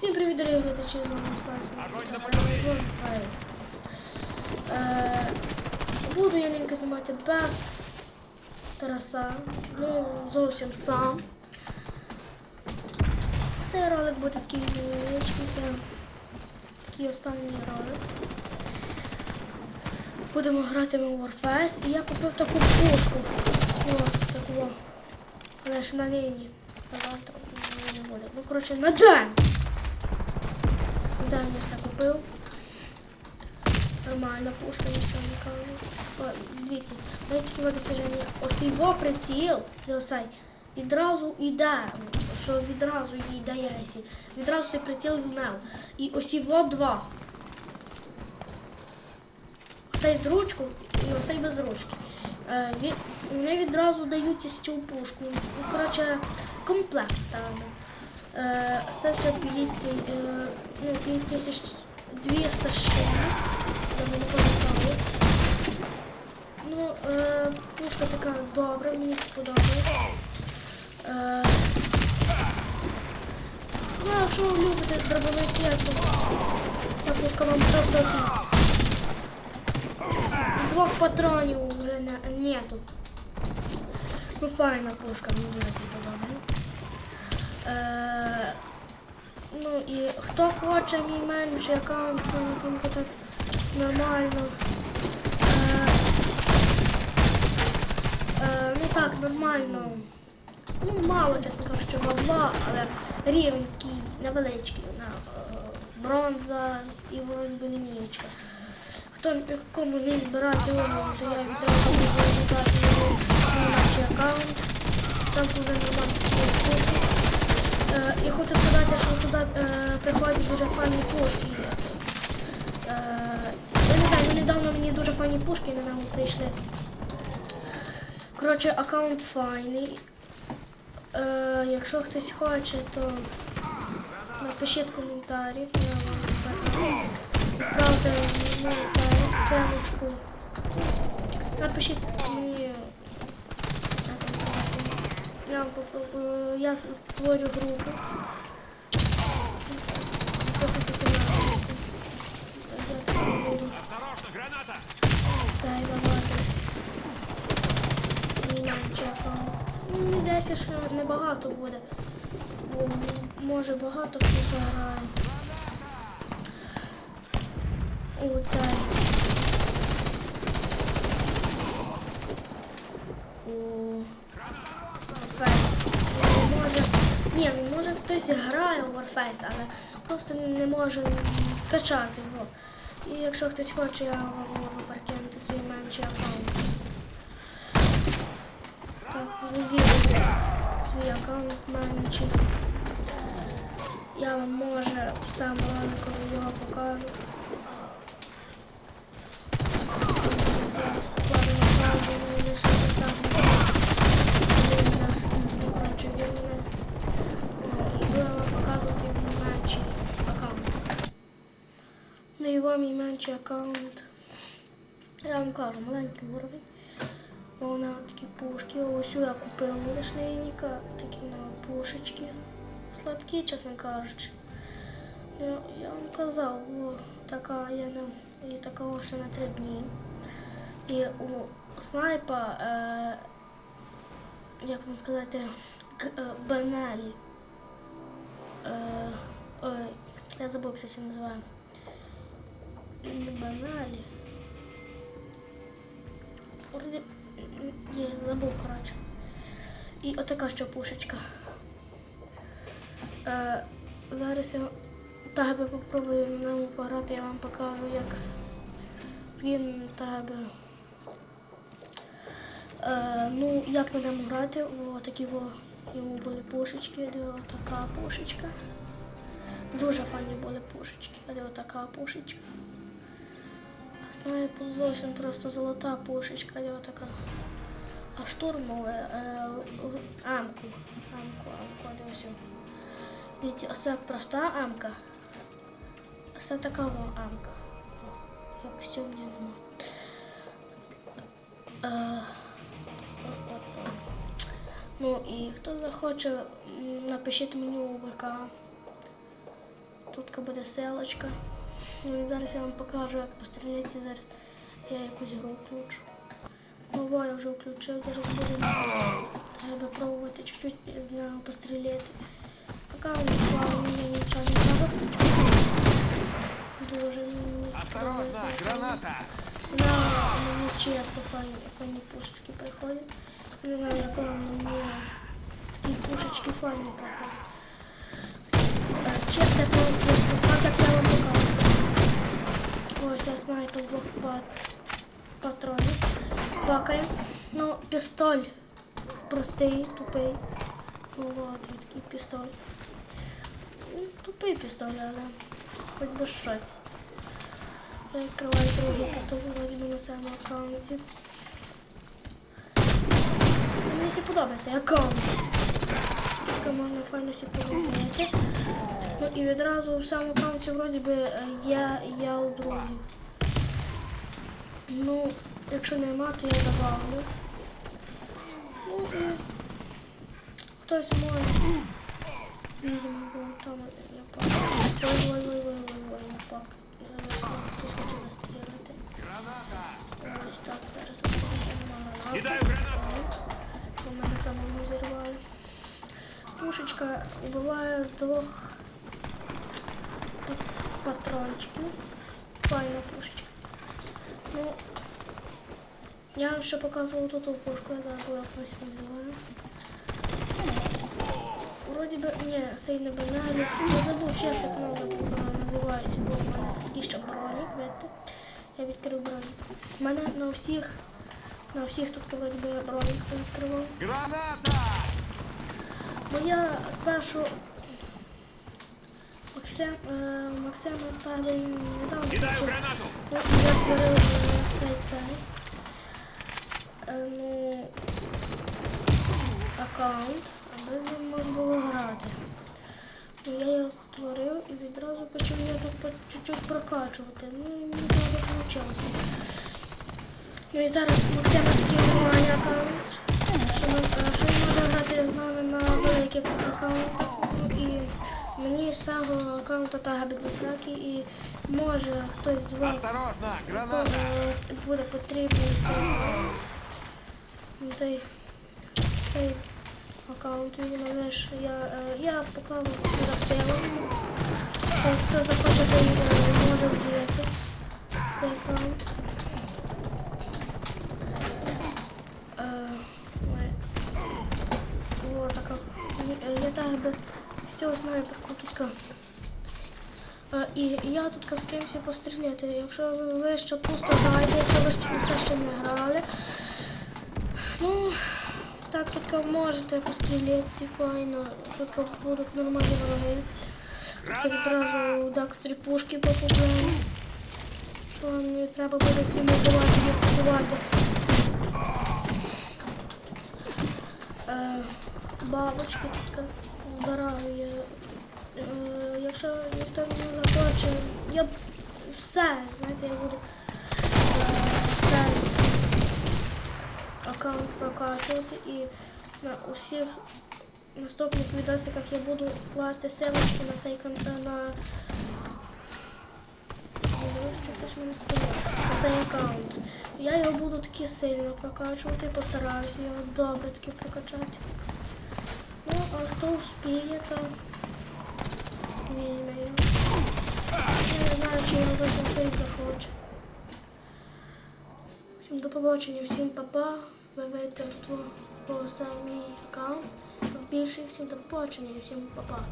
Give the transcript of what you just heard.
Всім привіт, дорогі глядачі, з вами Слайс. Е, Буду я ненька знімати без Тараса, ну зовсім сам. Цей ролик буде такий це такий останній ролик. Будемо грати в Warface і я купив таку пушку. О, таку. Але ж на лінії. Не буде. Ну, коротше, на день. На все купив. Нормальна пушка, нічого не кажу. Дивіться, моє такі досяження. Ось його приціл, і осай, відразу йде, що відразу їй дає, відразу цей приціл знав. І ось його два. Осей з ручку і осей без ручки. Е, Вони відразу даються з цю пушку. Ну, коротше, комплект там. Е, Це все 5200 з чимось. Я не пам'ятаю. Ну, е, пушка така добра, мені сподобалась. Е, ну, якщо ви любите дробовики, то ця пушка вам просто. З двох патронів вже не, нету. Ну, файна пушка, мені дуже це подобає. Е, ну і хто хоче мій менший аккаунт, ну, тільки так нормально. Е, е, ну так, нормально. Ну, мало, чесно кажучи, бабла, але рівень такий невеличкий. На, бронза і вроді лінієчка. Хто кому не збирати умову, то я відразу можу додати його на наш аккаунт. Там таких пушки. Е, я хочу сказати, що туди е, приходять дуже файні пушки. Е, я не знаю, недавно мені дуже файні пушки на нього прийшли. Коротше, аккаунт файний. Е, якщо хтось хоче, то напишіть коментарі. Я вам це семечку. Напишіть мені. як вам сказати, Я, я створю групу. Записуйтеся на групу. Я так не буду. Чекаємо. Мені здається, небагато буде. Бо може багато хто вже грає. У цей. У Ні, може хтось грає у Warface, але просто не може скачати його. І якщо хтось хоче, я вам можу перекинути свій менший аккаунт. Так, визівайте свій аккаунт менший. Я вам може сам ранково його покажу. Зараз покладу на ну, лише саме. Вільне. Ну, коротше, вільне. Ну, вам мій менший аккаунт. Я вам кажу, маленький уровень. Вона такі пушки. Ось я купив лишнейника, такі на пушечки. Слабкі, чесно кажучи. Ну, я вам казав, о, така я не і такого ще на три дні. І у снайпа, е, як вам сказати, е, Бенелі. Е, ой, я забув, як це називає. Не Бенелі. Вроді, Є, забув, коротше. І отака ще пушечка. Е, зараз я тебе попробую на ньому пограти, я вам покажу, як він тебе. Е, ну, як на ньому грати, о, такі во, йому були пушечки, де отака пушечка. Дуже файні були пушечки, де отака пушечка. Знаю, зовсім просто золота пушечка, де отака. А штурмове е, амку. Амку, амку. Дивіться, оце проста амка. А це така во амка. Цього мені нема. Е. Ну і хто захоче, напишіть мені у ВК. Тут буде селочка. Ну і зараз я вам покажу, як постріляти. Зараз я якусь гру включу. Ого, я вже включив, зараз буде треба пробувати чуть-чуть з нього постріляти. Поки він слава мені нічого не каже. Дуже мені Осторожно, сподобається. граната! На мені чесно файні, файні пушечки приходять. Не знаю, якого мені такі пушечки файні приходять. Е, Чесно, то Ось я снайпер з двох пат- патронів. Пакає. Ну, пістоль простий, тупий. Ну от, і такий пістоль. Ну, Тупий пістоль, але хоч би щось. Я відкриваю другий пістоль, вроді би на своєму аккаунті. Мені всі подобається аккаунт. Тільки можна файно всі подобається. Ну і відразу в самому аккаунті вроді би е, я, я у друзів. Ну, якщо нема, то я добавлю. Ну і хтось може. Візьмемо, бо там я пак. Ой, ой, ой, ой, ой, ой, я пак. Хтось хоче настрілити. Граната! Ось так, зараз немає гранату. У мене самому зірвали. Пушечка вбиває з двох па- патрончиків. Файна пушечка. Ну, я вам ще показував тут ту пушку, я забула якось вибиваю. Вроді би, ні, сильно банально. Я забув чесно, як вона е, називається, бо в мене такий ще бронік, видите. Я відкрив бронік. У мене на всіх, на всіх тут вроді би я бронік відкривав. Граната! Бо я спершу Максим, е, Максим включив. гранату! Ну, я створив цей цей. е, аккаунт, аби з ним можна було грати. Я його створив і відразу почав я так по чуть-чуть прокачувати. Ну і мені добре вийшло. Ну і зараз Максима такий нормальний аккаунт, що, ми, що він може грати з нами на великих аккаунтах. Ну, і мені з цього аккаунту буде сраки і може хтось з вас е, буде потрібний цей, той, цей аккаунт. Він лиш я, е, я поклав ссылочку. Е, Хто захоче, той е, може взяти цей аккаунт. Е, ой. О, така. Е, Я так би все снайперку тут. Е, І я тут з кимось постріляти. Якщо ви ще пусто граєте, якщо ви ще все ще не грали. Ну, так тут можете постріляти файно. Тут будуть нормальні вороги. Тут відразу так три пушки попадемо. Що не треба буде симулювати, їх купувати. Е, бабочки тут збираю я. Е, якщо ніхто не захоче, я все, знаєте, я буду е, все аккаунт прокачувати і на усіх наступних відосиках я буду класти ссылочки на цей кан- е, на на цей аккаунт. Я його буду таки сильно прокачувати, постараюся його добре таки прокачати. Ну, успеет, його. Я не знаю, чи я зовсім хтось захоче. Всім до побачення, всім папа. Ви вийдете в твого мій аккаунт. Більше всім до побачення всем папа.